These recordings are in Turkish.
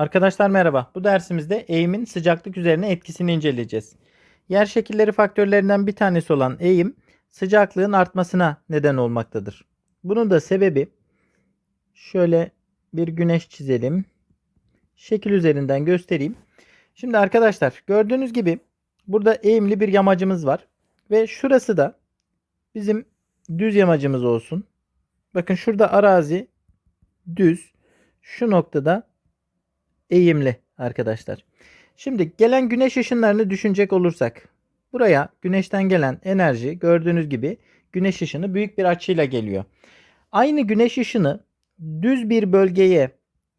Arkadaşlar merhaba. Bu dersimizde eğimin sıcaklık üzerine etkisini inceleyeceğiz. Yer şekilleri faktörlerinden bir tanesi olan eğim sıcaklığın artmasına neden olmaktadır. Bunun da sebebi şöyle bir güneş çizelim. Şekil üzerinden göstereyim. Şimdi arkadaşlar gördüğünüz gibi burada eğimli bir yamacımız var. Ve şurası da bizim düz yamacımız olsun. Bakın şurada arazi düz. Şu noktada eğimli arkadaşlar. Şimdi gelen güneş ışınlarını düşünecek olursak buraya güneşten gelen enerji gördüğünüz gibi güneş ışını büyük bir açıyla geliyor. Aynı güneş ışını düz bir bölgeye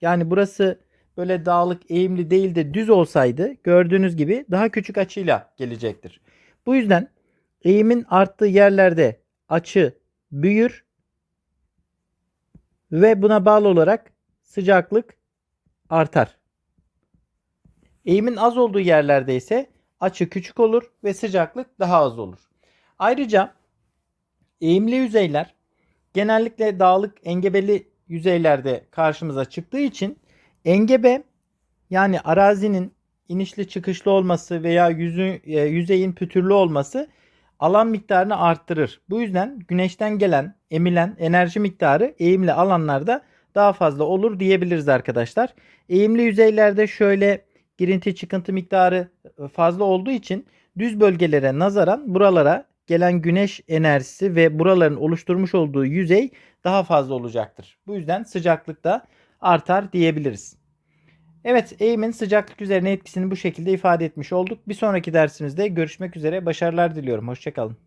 yani burası böyle dağlık eğimli değil de düz olsaydı gördüğünüz gibi daha küçük açıyla gelecektir. Bu yüzden eğimin arttığı yerlerde açı büyür ve buna bağlı olarak sıcaklık artar. Eğimin az olduğu yerlerde ise açı küçük olur ve sıcaklık daha az olur. Ayrıca eğimli yüzeyler genellikle dağlık engebeli yüzeylerde karşımıza çıktığı için engebe yani arazinin inişli çıkışlı olması veya yüzü, e, yüzeyin pütürlü olması alan miktarını arttırır. Bu yüzden güneşten gelen, emilen enerji miktarı eğimli alanlarda daha fazla olur diyebiliriz arkadaşlar. Eğimli yüzeylerde şöyle girinti çıkıntı miktarı fazla olduğu için düz bölgelere nazaran buralara gelen güneş enerjisi ve buraların oluşturmuş olduğu yüzey daha fazla olacaktır. Bu yüzden sıcaklık da artar diyebiliriz. Evet eğimin sıcaklık üzerine etkisini bu şekilde ifade etmiş olduk. Bir sonraki dersimizde görüşmek üzere. Başarılar diliyorum. Hoşçakalın.